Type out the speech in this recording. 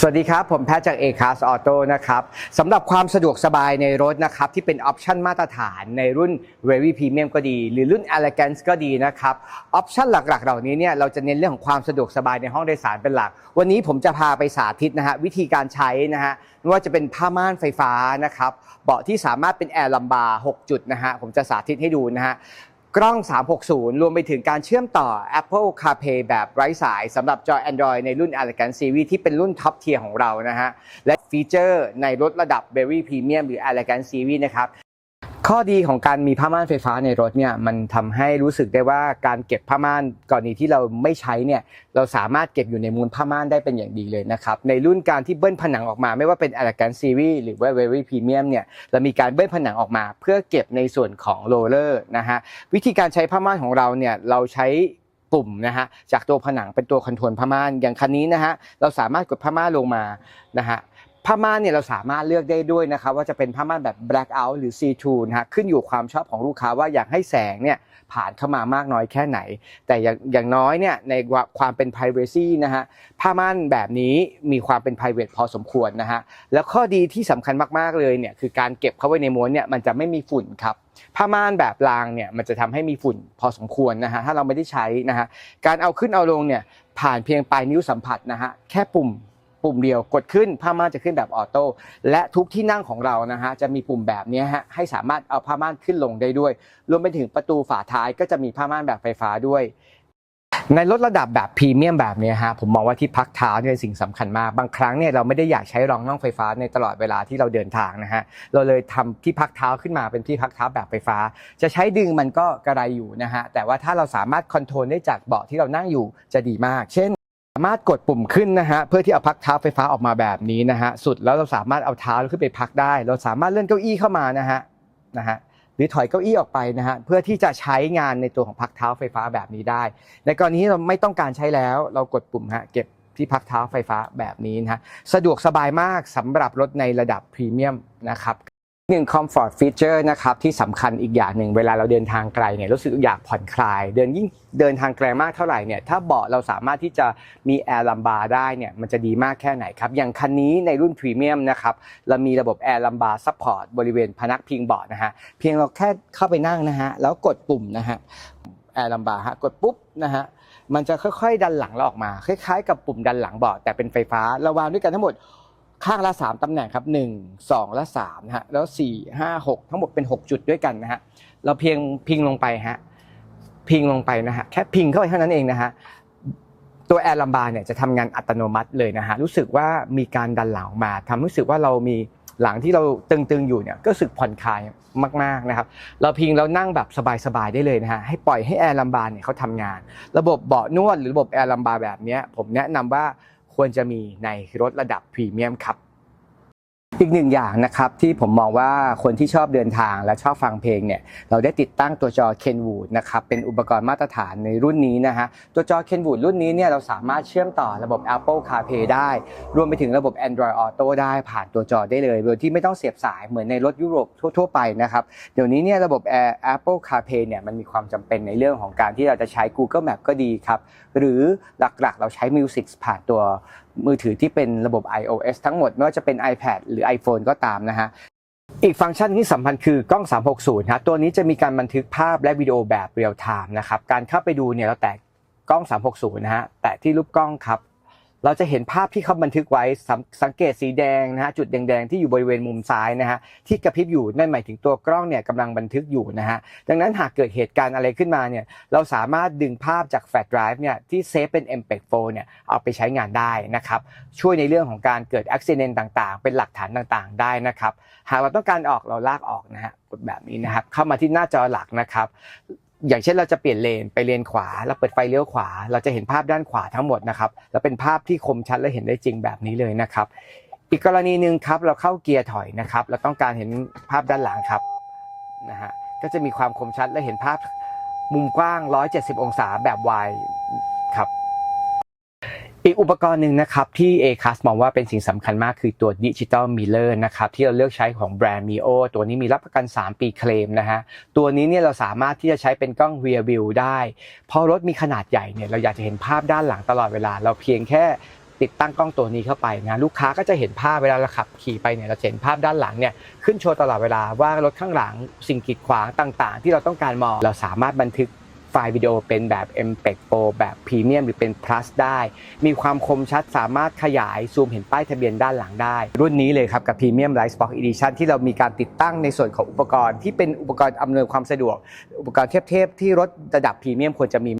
สวัสดีครับ ผมแพทย์จาก a c a s Auto นะครับสำหรับความสะดวกสบายในรถนะครับที่เป็นออปชันมาตรฐานในรุ่น Very Premium ก็ดี หรือรุ่น Elegance ก็ดีนะครับออปชันหลักๆ เหล่านี้เนี่ยเราจะเน้นเรื่องของความสะดวกสบายในห้องโดยสารเป็นหลัก วันนี้ผมจะพาไปสาธิตนะฮะวิธีการใช้นะฮะไม่ว่าจะเป็นผ้าม่านไฟฟ้านะครับเบาะที่สามารถเป็นแอร์ลัมบาร์6จุดนะฮะผมจะสาธิตให้ดูนะฮะ กล้อง 360 รวมไปถึงการเชื่อมต่อ Apple CarPlay แบบไร้สายสำหรับจอ Android ในรุ่น Elegant Series ที่เป็นรุ่นท็อปเทียร์ของเรานะฮะ และฟีเจอร์ในรถระดับ Very Premium หรือ Elegant Series นะครับ ข้อดีของการมีผ้าม่านไฟฟ้าในรถเนี่ยมันทำให้รู้สึกได้ว่าการเก็บผ้าม่านกรณีที่เราไม่ใช้เนี่ยเราสามารถเก็บอยู่ในมูลผ้าม่านได้เป็นอย่างดีเลยนะครับในรุ่นการที่เบิ้ลผนังออกมา ไม่ว่าเป็น Elegant Series หรือว่า Very Premium เนี่ยเรามีการเบิ้ลผนังออกมา เพื่อเก็บในส่วนของโรลเลอร์นะฮะวิธีการใช้ผ้าม่านของเราเนี่ยเราใช้ปุ่มนะฮะจากตัวผนังเป็นตัวคอนโทรลผ้าม่านอย่างคันนี้นะฮะเราสามารถกดผ้าม่านลงมานะฮะ ผ้าม่านเนี่ยเราสามารถเลือกได้ด้วยนะครับว่าจะเป็นผ้าม่านแบบ black out หรือ see through นะฮะขึ้นอยู่ความชอบของลูกค้าว่าอยากให้แสงเนี่ยผ่านเข้ามามากน้อยแค่ไหน แต่อย่างอย่างน้อยเนี่ยในความเป็น privacy นะฮะผ้าม่านแบบนี้มีความเป็น private พอสมควรนะฮะแล้วข้อดีที่สำคัญมากๆเลยเนี่ยคือการเก็บเข้าไว้ในม้วนเนี่ยมันจะไม่มีฝุ่นครับผ้าม่านแบบรางเนี่ยมันจะทำให้มีฝุ่นพอสมควรนะฮะถ้าเราไม่ได้ใช้นะฮะการเอาขึ้นเอาลงเนี่ยผ่านเพียงปลายนิ้วสัมผัสนะฮะแค่ปุ่ม ปุ่มเดียวกดขึ้นผ้าม่านจะขึ้นแบบออโต้และทุกที่นั่งของเรานะฮะจะมีปุ่มแบบนี้ฮะให้สามารถเอาผ้าม่านขึ้นลงได้ด้วย รวมไปถึงประตูฝาท้ายก็จะมีผ้าม่านแบบไฟฟ้าด้วยในรถระดับแบบพรีเมียมแบบนี้ฮะผมมองว่าที่พักเท้าเนี่ยเป็นสิ่งสำคัญมาก บางครั้งเนี่ยเราไม่ได้อยากใช้รองน่องไฟฟ้าในตลอดเวลาที่เราเดินทางนะฮะเราเลยทำที่พักเท้าขึ้นมาเป็นที่พักเท้าแบบไฟฟ้า จะใช้ดึงมันก็กระไรอยู่นะฮะแต่ว่าถ้าเราสามารถคอนโทรลได้จากเบาะที่เรานั่งอยู่จะดีมาก เช่น สามารถกดปุ่มขึ้นนะฮะเพื่อที่เอาพักเท้าไฟฟ้าออกมาแบบนี้นะฮะสุดแล้วเราสามารถเอาเท้าขึ้นไปพักได้ เราสามารถเลื่อนเก้าอี้เข้ามานะฮะนะฮะหรือถอยเก้าอี้ออกไปนะฮะเพื่อที่จะใช้งานในตัวของพักเท้าไฟฟ้าแบบนี้ได้ ในกรณีที่เราไม่ต้องการใช้แล้ว เรากดปุ่มฮะเก็บที่พักเท้าไฟฟ้าแบบนี้นะฮะสะดวกสบายมากสำหรับรถในระดับพรีเมียมนะครับ หนึ่ง comfort feature นะครับที่สำคัญอีกอย่างหนึ่งเวลาเราเดินทางไกลเนี่ยรู้สึกอยากผ่อนคลาย เดินยิ่งเดินทางไกลมากเท่าไหร่เนี่ยถ้าเบาะเราสามารถที่จะมีแอร์ลัมบาร์ได้เนี่ยมันจะดีมากแค่ไหนครับ อย่างคันนี้ในรุ่นพรีเมียมนะครับเรามีระบบแอร์ลัมบาร์ซัพพอร์ตบริเวณพนักพิงเบาะนะฮะเพียงเราแค่เข้าไปนั่งนะฮะแล้วกดปุ่มนะฮะแอร์ลัมบาร์ฮะกดปุ๊บนะฮะมันจะค่อยๆ ดันหลังเราออกมา คล้ายๆ กับปุ่มดันหลังเบาะแต่เป็นไฟฟ้าเราวางด้วยกันทั้งหมด ข้างละ 3 ตำแหน่งครับ 1 2 และ3นะฮะแล้ว 4 5 6 ทั้งหมดเป็น 6 จุดด้วยกันนะฮะเราเพียงพิงลงไปฮะพิงลงไปนะฮะแค่พิงเข้าไปเท่านั้นเองนะฮะตัวแอร์ลัมบาร์เนี่ยจะทำงานอัตโนมัติเลยนะฮะรู้สึกว่ามีการดันหลังมาทำรู้สึกว่าเรามีหลังที่เราตึงๆอยู่เนี่ยก็รู้สึกผ่อนคลายมากๆนะครับ เราพิงแล้วนั่งแบบสบายๆได้เลยนะฮะให้ปล่อยให้แอร์ลัมบาร์เนี่ยเขาทำงาน ระบบเบาะนวดหรือระบบแอร์ลัมบาร์แบบเนี้ยผมแนะนำว่า ควรจะมีในรถระดับพรีเมียมครับ อีกหนึ่งอย่างนะครับที่ผมมองว่าคนที่ชอบเดินทางและชอบฟังเพลงเนี่ยเราได้ติดตั้งตัวจอ Kenwood นะครับเป็นอุปกรณ์มาตรฐานในรุ่นนี้นะฮะตัวจอ Kenwood รุ่นนี้เนี่ยเราสามารถเชื่อมต่อระบบ Apple CarPlay ได้ รวมไปถึงระบบ Android Auto ได้ผ่านตัวจอได้เลยโดยที่ไม่ต้องเสียบสายเหมือนในรถยุโรปทั่ว ๆ ไปนะครับเดี๋ยวนี้เนี่ยระบบ Apple CarPlay เนี่ยมันมีความจำเป็นในเรื่องของการที่เราจะใช้ Google Map ก็ดีครับหรือหลักๆ เราใช้ Music ผ่านตัว มือถือที่เป็นระบบ iOS ทั้งหมด ไม่ว่าจะเป็น iPad หรือ iPhone ก็ตามนะฮะอีกฟังก์ชันที่สำคัญคือกล้อง 360ฮะตัวนี้จะมีการบันทึกภาพและวิดีโอแบบเรียลไทม์นะครับการเข้าไปดูเนี่ยเราแตะกล้อง 360 นะฮะแตะที่รูปกล้องครับ เราจะเห็นภาพที่เขาบันทึกไว้สังเกตสีแดงนะฮะจุดแดงๆที่อยู่บริเวณมุมซ้ายนะฮะที่กระพริบอยู่นั่นหมายถึงตัวกล้องเนี่ยกำลังบันทึกอยู่นะฮะดังนั้นหากเกิดเหตุการณ์อะไรขึ้นมาเนี่ยเราสามารถดึงภาพจากแฟลชไดรฟ์เนี่ยที่เซฟเป็น MPEG 4เนี่ยเอาไปใช้งานได้นะครับช่วยในเรื่องของการเกิดอุบิเหตุต่างๆ เป็นหลักฐานต่างๆ ได้นะครับหากเราต้องการออกเราลากออกนะฮะกดแบบนี้นะครับเข้ามาที่หน้าจอหลักนะครับ อย่างเช่นเราจะเปลี่ยนเลนไปเลนขวาเราเปิดไฟเลี้ยวขวา เราจะเห็นภาพด้านขวาทั้งหมดนะครับแล้วเป็นภาพที่คมชัดและเห็นได้จริงแบบนี้เลยนะครับ อีกกรณีหนึ่งครับเราเข้าเกียร์ถอยนะครับ เราต้องการเห็นภาพด้านหลังครับนะฮะก็จะมีความคมชัดและเห็นภาพมุมกว้าง 170 องศาแบบวายครับ อีกอุปกรณ์หนึ่งนะครับที่ a c a s มองว่าเป็นสิ่งสำคัญมากคือตัว Digital Mirror นะครับที่เราเลือกใช้ของแบรนด์ Mio ตัวนี้มีรับประกัน 3 ปีเคลมนะฮะตัวนี้เนี่ยเราสามารถที่จะใช้เป็นกล้อง Rear View ได้เพราะรถมีขนาดใหญ่เนี่ยเราอยากจะเห็นภาพด้านหลังตลอดเวลา เราเพียงแค่ติดตั้งกล้องตัวนี้เข้าไปนะลูกค้าก็จะเห็นภาพเวลาเราขับขี่ไปเนี่ยเราเห็นภาพด้านหลังเนี่ยขึ้นโชว์ตลอดเวลาว่ารถข้างหลังสิ่งกีดขวางต่าง ๆ ที่เราต้องการมองเราสามารถบันทึก ฟล์วิดีโอเป็นแบบ MPEG Pro แบบพรีเมียมหรือเป็น Plus ได้ มีความคมชัดสามารถขยายซูมเห็นป้ายทะเบียนด้านหลังได้ รุ่นนี้เลยครับกับ Premium Lightbox Edition ที่เรามีการติดตั้งในส่วนของอุปกรณ์ที่เป็นอุปกรณ์อำนวยความสะดวก อุปกรณ์เทพๆที่รถระดับพรีเมียมควรจะมี